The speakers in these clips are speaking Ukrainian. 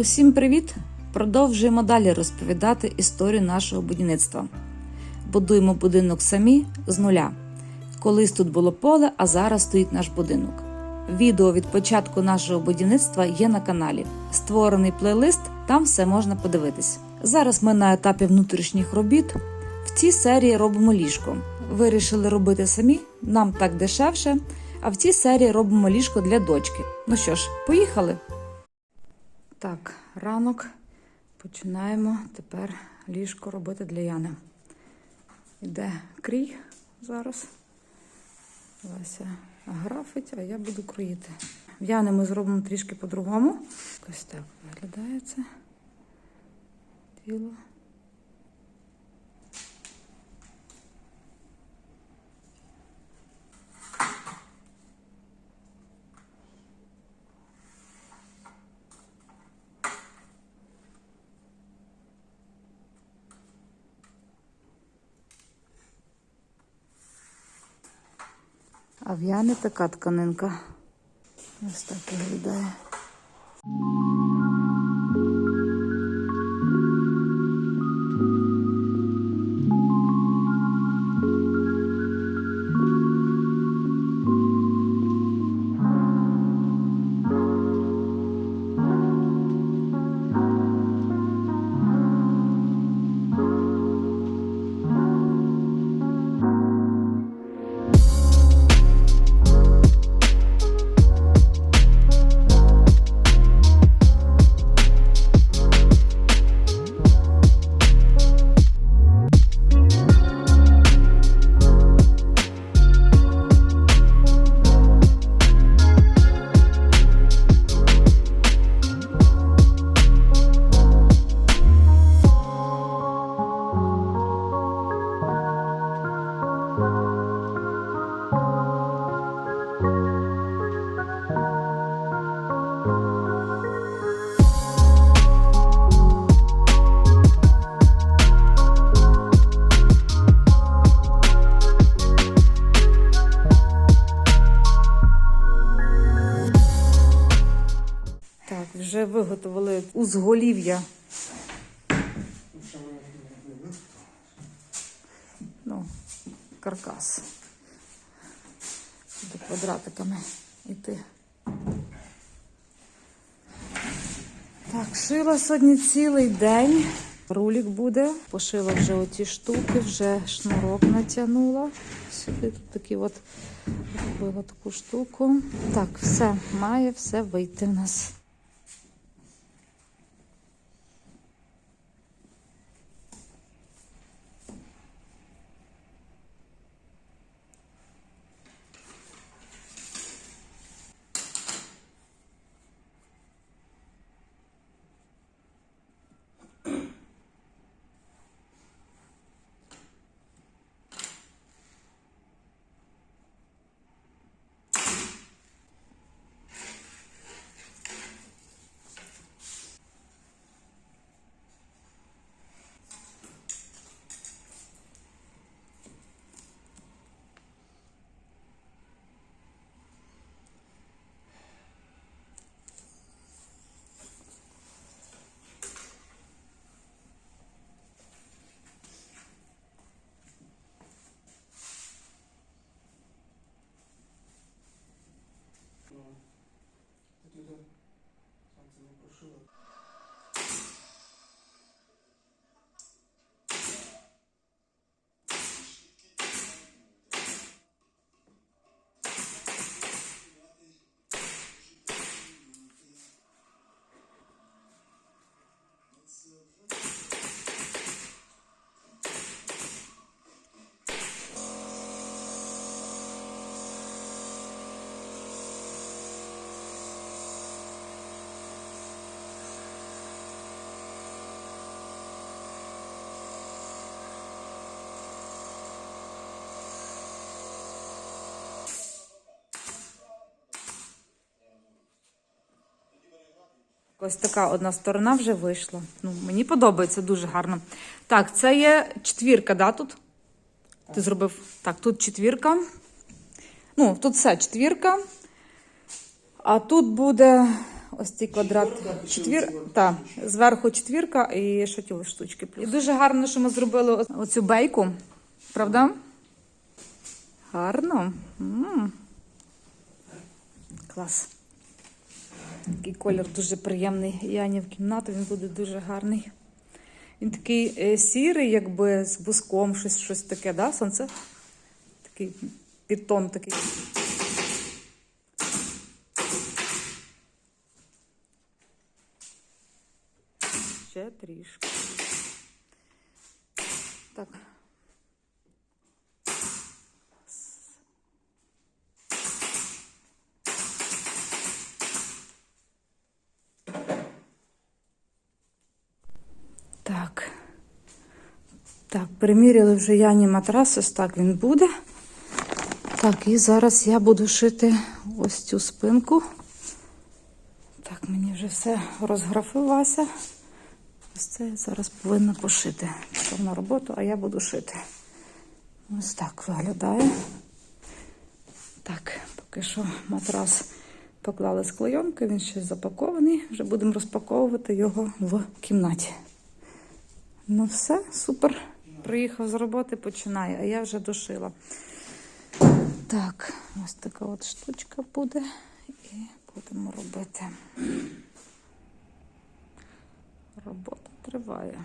Усім привіт! Продовжуємо далі розповідати історію нашого будівництва. Будуємо будинок самі з нуля. Колись тут було поле, а зараз стоїть наш будинок. Відео від початку нашого будівництва є на каналі. Створений плейлист, там все можна подивитись. Зараз ми на етапі внутрішніх робіт. В цій серії робимо ліжко. Вирішили робити самі, нам так дешевше. А в цій серії робимо ліжко для дочки. Ну що ж, поїхали. Так, ранок починаємо тепер ліжко робити для Яни. Іде крій зараз. Вася графить, а я буду кроїти. В Яни ми зробимо трішки по-другому. Ось так виглядає це тіло. А в Яни така тканинка. Ось так виглядає. Узголів'я. Ну, каркас. Буде квадратиками йти. Так, шила сьогодні цілий день. Рулік буде. Пошила вже оті штуки, вже шнурок натягнула. Сюди тут такі от робила таку штуку. Так, все, має все вийти в нас. Ось така одна сторона вже вийшла. Ну, мені подобається дуже гарно. Так, це є четвірка, да, тут? Ти зробив. Так, тут четвірка. Ну, тут все четвірка. А тут буде ось цей квадрат. Четвір... Та, зверху четвірка і ще ті штучки. І дуже гарно, що ми зробили оцю бейку. Правда? Гарно. м Клас. Такий колір дуже приємний. Яні в кімнату, він буде дуже гарний. Він такий е, сірий, якби з буском, щось, щось таке, да, сонце? Такий підтон такий. Ще трішки. Так. Так. Приміряли вже Яні матрас, ось так він буде. Так, і зараз я буду шити ось цю спинку. Так, мені вже все розграфилося. Ось це я зараз повинна пошити. Пішов на роботу, а я буду шити. Ось так виглядає. Так, поки що матрас поклали з клейонки, він ще запакований. Вже будемо розпаковувати його в кімнаті. Ну все, супер. Приїхав з роботи, починає, а я вже душила. Так, ось така от штучка буде. І будемо робити. Робота триває.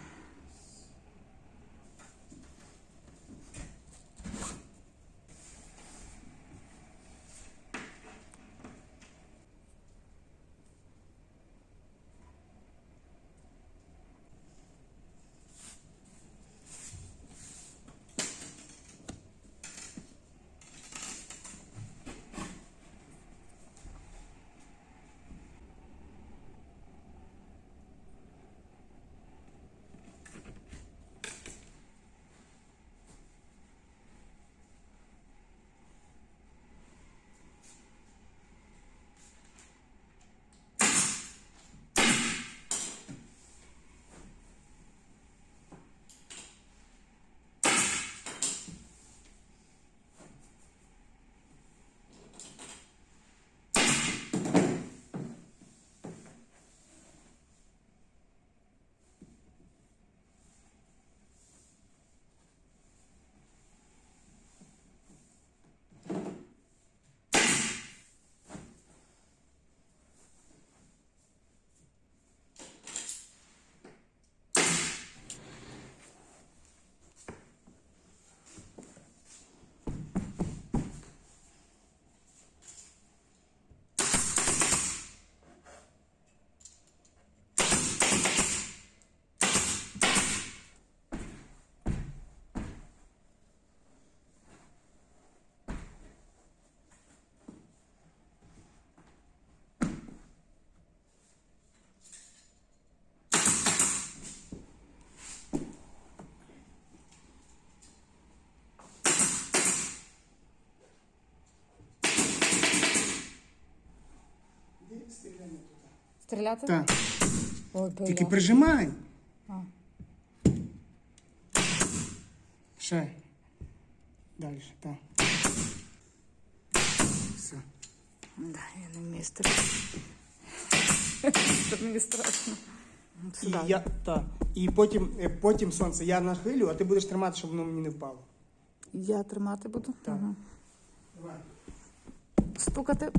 Стріляти? Так. Ой, Тільки прижимай. А. Ще. Далі, так. Все. Да, я не вмію стріляти. Мені страшно. І, сюди. я, так. І потім, е, потім сонце, я нахилю, а ти будеш тримати, щоб воно мені не впало. Я тримати буду. Так. Ага. Давай. Стукати.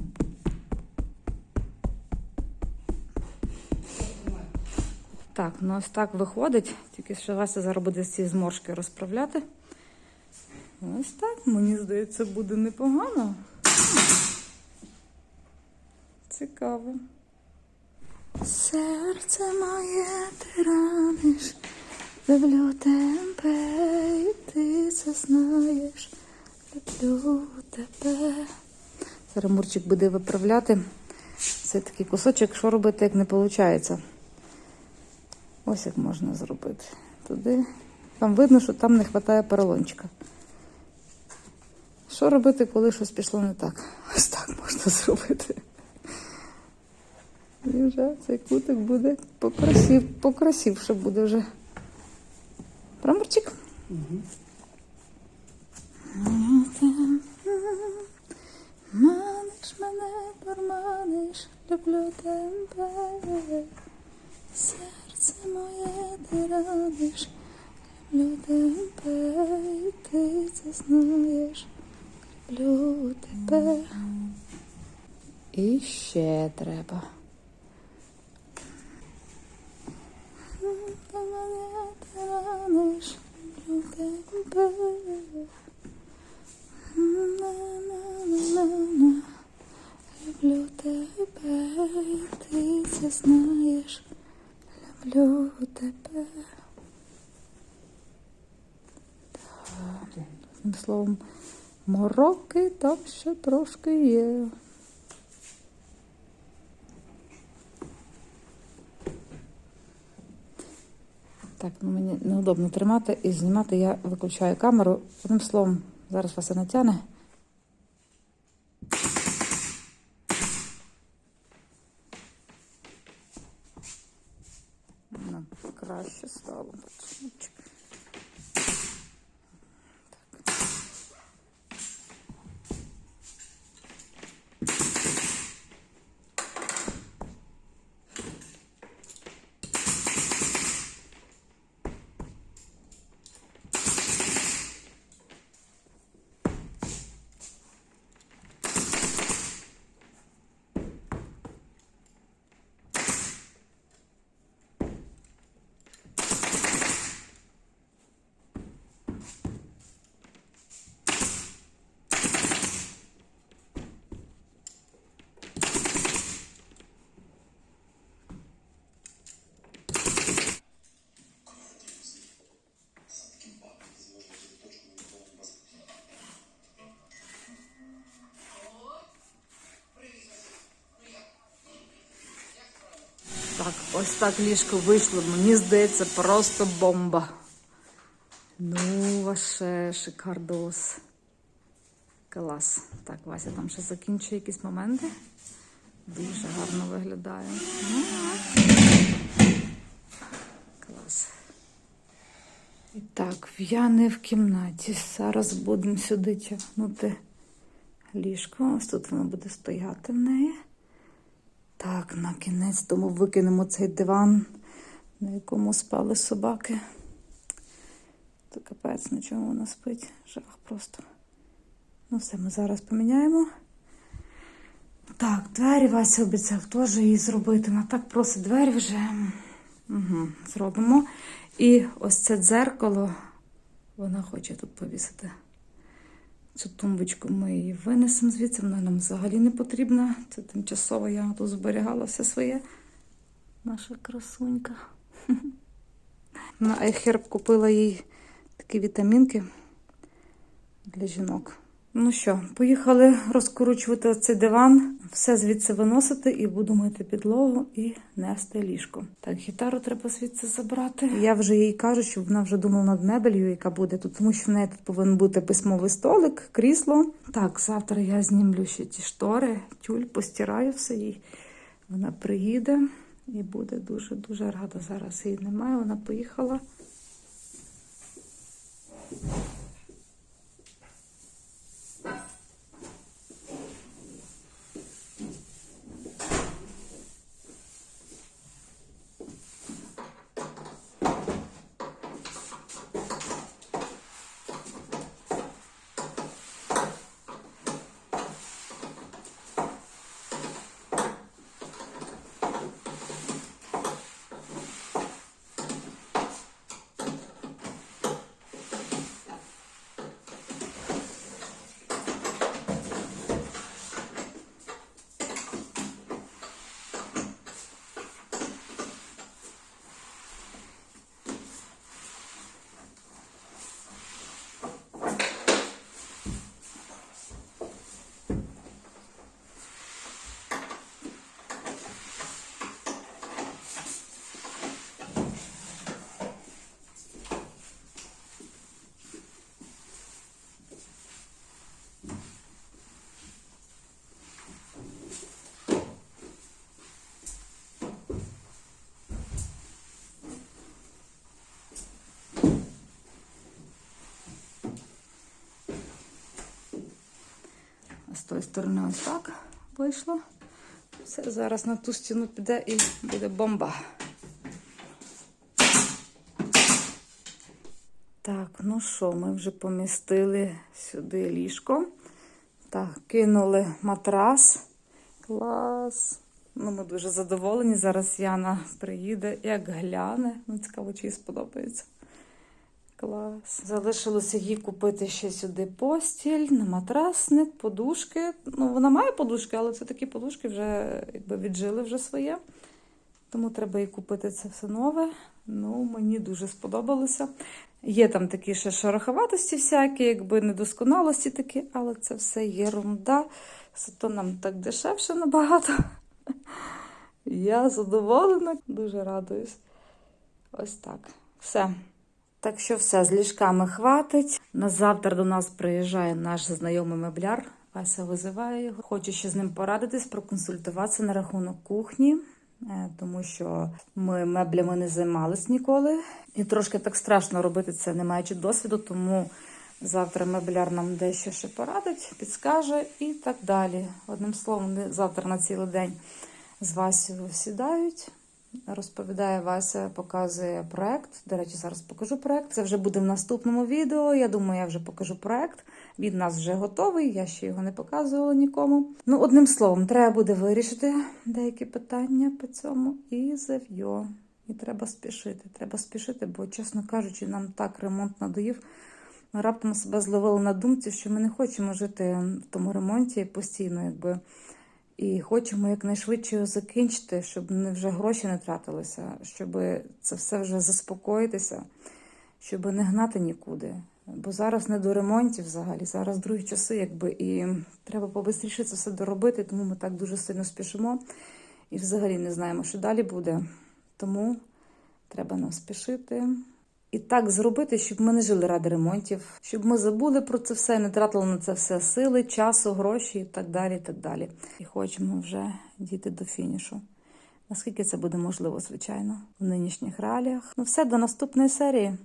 Так, ну ось так виходить. Тільки що Вася зараз буде ці зморшки розправляти. Ось так, мені здається, буде непогано. Цікаво. Серце моє ти раниш, люблю тебе, і ти це знаєш. Люблю тебе. Зараз Мурчик буде виправляти. Це такий кусочок, що робити, як не виходить. Ось як можна зробити. Туди. Там видно, що там не вистачає поролончика. Що робити, коли щось пішло не так? Ось так можна зробити. І вже цей кутик буде покрасив, покрасивше буде вже. Проморчик? Маниш мене, дурманиш, люблю тебе. Серце моє ти раниш, люблю тебе, і ти це знаєш, люблю тебе. І ще треба. Ти мене ти раниш, люблю тебе. Люблю тебе, і ти це знаєш. Люблю тебе. Так. Одним словом, мороки там ще трошки є. Так, ну мені неудобно тримати і знімати. Я виключаю камеру. Одним словом, зараз вас і натягне. Estağfurullah. Так, ось так ліжко вийшло. Мені здається, просто бомба. Ну, ваше шикардос. Клас. Так, Вася там ще закінчує якісь моменти. Дуже гарно виглядає. Ну, Клас. І так, я не в кімнаті. Зараз будемо сюди тягнути ліжко. Ось тут воно буде стояти в неї. Так, на кінець тому викинемо цей диван, на якому спали собаки. То капець, на чому вона спить. Жах просто. Ну, все, ми зараз поміняємо. Так, двері Вася обіцяв теж її зробити. Вона так просить двері вже. Угу, зробимо. І ось це дзеркало вона хоче тут повісити. Цю тумбочку ми її винесемо звідси, вона нам взагалі не потрібна. Це тимчасово я тут зберігала все своє. Наша красунька. На Айхерб купила їй такі вітамінки для жінок. Ну що, поїхали розкручувати цей диван, все звідси виносити і буду мити підлогу і нести ліжко. Так, гітару треба звідси забрати. Я вже їй кажу, щоб вона вже думала над мебелью, яка буде тут, тому що в неї тут повинен бути письмовий столик, крісло. Так, завтра я знімлю ще ті штори, тюль, постираю все їй. Вона приїде і буде дуже-дуже рада. Зараз її немає, вона поїхала. Тої сторони ось так вийшло. Все, зараз на ту стіну піде і буде бомба. Так, ну що, ми вже помістили сюди ліжко. Так, кинули матрас. Клас. Ну, ми дуже задоволені. Зараз Яна приїде, як гляне. Ну, цікаво, чи їй сподобається. Клас. Залишилося їй купити ще сюди постіль, на матрасник, подушки. Ну, вона має подушки, але це такі подушки вже якби віджили вже своє. Тому треба їй купити це все нове. Ну, мені дуже сподобалося. Є там такі ще шороховатості всякі, якби недосконалості такі, але це все єрунда. Зато нам так дешевше набагато. Я задоволена, дуже радуюсь. Ось так. Все. Так що все, з ліжками хватить. На завтра до нас приїжджає наш знайомий мебляр. Ася визиває його. Хочу ще з ним порадитись, проконсультуватися на рахунок кухні, е, тому що ми меблями не займались ніколи. І трошки так страшно робити це, не маючи досвіду, тому завтра мебляр нам дещо ще порадить, підскаже і так далі. Одним словом, завтра на цілий день з Васею сідають. Розповідає Вася, показує проект. До речі, зараз покажу проект. Це вже буде в наступному відео. Я думаю, я вже покажу проект. Він у нас вже готовий, я ще його не показувала нікому. Ну, одним словом, треба буде вирішити деякі питання по цьому і зав'йо. І треба спішити. Треба спішити, бо, чесно кажучи, нам так ремонт надоїв. Ми раптом себе зловили на думці, що ми не хочемо жити в тому ремонті постійно, якби. І хочемо якнайшвидше закінчити, щоб не вже гроші не тратилися, щоб це все вже заспокоїтися, щоб не гнати нікуди. Бо зараз не до ремонтів взагалі, зараз другі часи, якби, і треба побистріше це все доробити, тому ми так дуже сильно спішимо і взагалі не знаємо, що далі буде. Тому треба нам спішити. І так зробити, щоб ми не жили ради ремонтів, щоб ми забули про це все, не тратили на це все сили, часу, гроші і так далі. І так далі. І хочемо вже дійти до фінішу. Наскільки це буде можливо, звичайно, в нинішніх реаліях. Ну, все до наступної серії.